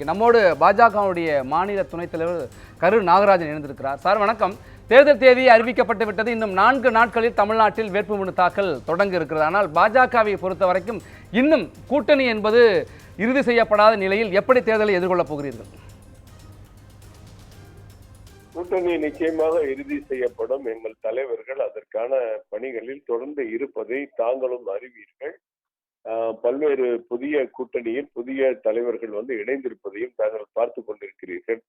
பேசிக்க நம்மோடு பாஜகவுடைய மாநில துணைத் தலைவர் கரு நாகராஜன் இணைந்திருக்கிறார். சார் வணக்கம். தேர்தல் தேதி அறிவிக்கப்பட்டு விட்டது. இன்னும் நான்கு நாட்களில் தமிழ்நாட்டில் வேட்புமனு தாக்கல் தொடங்க இருக்கிறது. ஆனால் பாஜகவை பொறுத்த வரைக்கும் இன்னும் கூட்டணி என்பது இறுதி செய்யப்படாத நிலையில் எப்படி தேர்தலை எதிர்கொள்ளப் போகிறீர்கள்? கூட்டணி நிச்சயமாக இறுதி செய்யப்படும். எங்கள் தலைவர்கள் அதற்கான பணிகளில் தொடர்ந்து இருப்பதை தாங்களும் அறிவீர்கள். பல்வேறு புதிய கூட்டணியில் புதிய தலைவர்கள் வந்து இணைந்திருப்பதையும் தாங்கள் பார்த்து கொண்டிருக்கிறீர்கள்.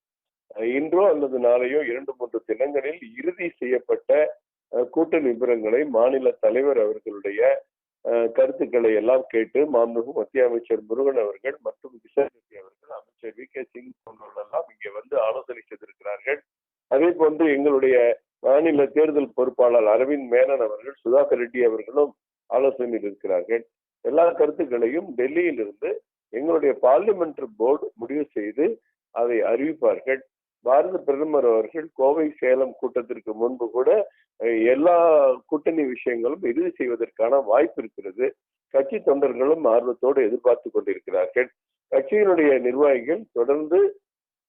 இன்றோ அல்லது நாளையோ இரண்டு மூன்று தினங்களில் இறுதி செய்யப்பட்ட கூட்டணி விவரங்களை மாநில தலைவர் அவர்களுடைய கருத்துக்களை எல்லாம் கேட்டு மாண்புமிகு மத்திய அமைச்சர் முருகன் அவர்கள் மற்றும் கிஷன் ரெட்டி அவர்கள் அமைச்சர் வி கே சிங் போன்றவர்கள் எல்லாம் இங்கே வந்து ஆலோசனை செய்திருக்கிறார்கள். அதே போன்று எங்களுடைய மாநில தேர்தல் பொறுப்பாளர் அரவிந்த் மேனன் அவர்கள் சுதாகர் ரெட்டி அவர்களும் ஆலோசனையில் இருக்கிறார்கள். எல்லா கருத்துக்களையும் டெல்லியில் இருந்து எங்களுடைய பார்லிமெண்ட் போர்டு முடிவு செய்து அதை அறிவிப்பார்கள். பாரத பிரதமர் அவர்கள் கோவை சேலம் கூட்டத்திற்கு முன்பு கூட எல்லா கூட்டணி விஷயங்களும் இறுதி செய்வதற்கான வாய்ப்பு இருக்கிறது. கட்சி தொண்டர்களும் ஆர்வத்தோடு எதிர்பார்த்து கொண்டிருக்கிறார்கள். கட்சியினுடைய நிர்வாகிகள் தொடர்ந்து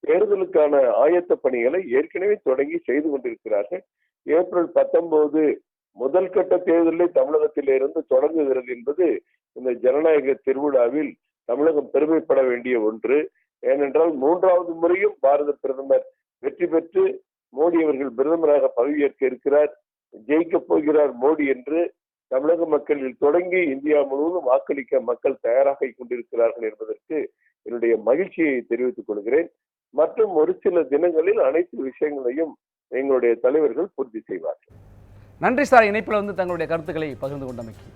தேர்தலுக்கான ஆயத்த பணிகளை ஏற்கனவே தொடங்கி செய்து கொண்டிருக்கிறார்கள். ஏப்ரல் பத்தொன்பது முதல் கட்ட தேர்தலை தமிழகத்தில் இருந்து தொடங்குகிறது என்பது இந்த ஜனநாயக திருவிழாவில் தமிழகம் பெருமைப்பட வேண்டிய ஒன்று. ஏனென்றால் மூன்றாவது முறையும் பாரத பிரதமர் வெற்றி பெற்று மோடி அவர்கள் பிரதமராக பதவியேற்க இருக்கிறார். ஜெயிக்க போகிறார் மோடி என்று தமிழக மக்களில் தொடங்கி இந்தியா முழுவதும் வாக்களிக்க மக்கள் தயாராக கொண்டிருக்கிறார்கள் என்பதற்கு என்னுடைய மகிழ்ச்சியை தெரிவித்துக் கொள்கிறேன். மற்றும் ஒரு சில தினங்களில் அனைத்து விஷயங்களையும் எங்களுடைய தலைவர்கள் பூர்த்தி செய்வார்கள். நன்றி சார். இணைப்பில் வந்து தங்களுடைய கருத்துக்களை பகிர்ந்து கொண்டமைக்கு.